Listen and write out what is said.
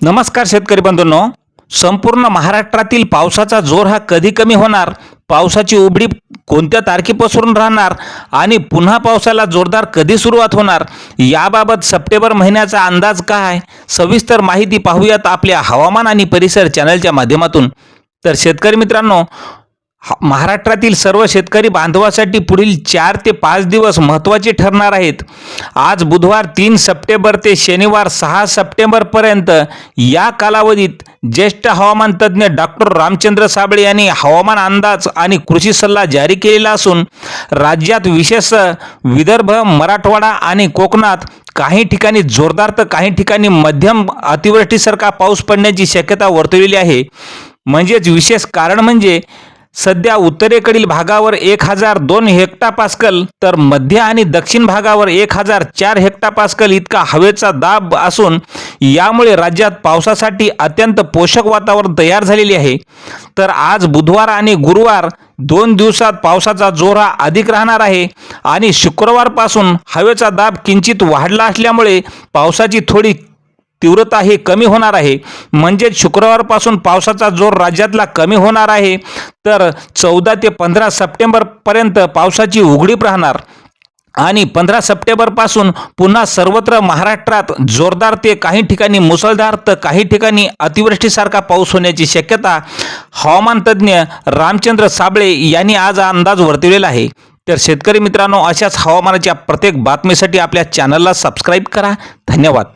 नमस्कार शेतकरी बंधूंनो. संपूर्ण महाराष्ट्रातील पावसाचा जोर हा कधी कमी होणार? पावसाची उबडी कोणत्या तारखेपासून राहणार? आणि पुन्हा पावसाला जोरदार कधी सुरुवात होणार? याबाबत सप्टेंबर महिन्याचा अंदाज काय सविस्तर माहिती पाहूयात आपल्या हवामान आणि परिसर चॅनलच्या माध्यमातून. तर शेतकरी मित्रांनो महाराष्ट्रातील सर्व शेतकरी बांधवासाठी पुढील चार ते पाच दिवस महत्त्वाचे ठरणार आहेत. आज बुधवार तीन सप्टेंबर ते शनिवार सहा सप्टेंबरपर्यंत या कालावधीत ज्येष्ठ हवामान तज्ज्ञ डॉक्टर रामचंद्र साबळे यांनी हवामान अंदाज आणि कृषी सल्ला जारी केलेला असून राज्यात विशेष विदर्भ मराठवाडा आणि कोकणात काही ठिकाणी जोरदार तर काही ठिकाणी मध्यम अतिवृष्टीसारखा पाऊस पडण्याची शक्यता वर्तवलेली आहे. म्हणजेच विशेष कारण म्हणजे सध्या उत्तरेकडील भागावर एक हजार दोन हेक्टापास्कल तर मध्य आणि दक्षिण भागावर एक हजार चार हेक्टापास्कल इतका हवेचा दाब असून यामुळे राज्यात पावसासाठी अत्यंत पोषक वातावरण तयार झालेले आहे. तर आज बुधवार आणि गुरुवार दोन दिवसात पावसाचा जोर हा अधिक राहणार आहे आणि शुक्रवारपासून हवेचा दाब किंचित वाढला असल्यामुळे पावसाची थोडी तीव्रता ही कमी होणार आहे. म्हणजेच शुक्रवारपासून पावसाचा जोर राज्यातला कमी होणार आहे. तर चौदा ते पंधरा सप्टेंबरपर्यंत पावसाची उघडीप राहणार. आणि पंधरा सप्टेंबरपासून पुन्हा सर्वत्र महाराष्ट्रात जोरदार ते काही ठिकाणी मुसळधार तर काही ठिकाणी अतिवृष्टीसारखा पाऊस होण्याची शक्यता हवामान तज्ज्ञ रामचंद्र साबळे यांनी आज अंदाज वर्तवलेला आहे. तर शेतकरी मित्रांनो अशाच हवामानाच्या प्रत्येक बातमीसाठी आपल्या चॅनलला सबस्क्राईब करा. धन्यवाद.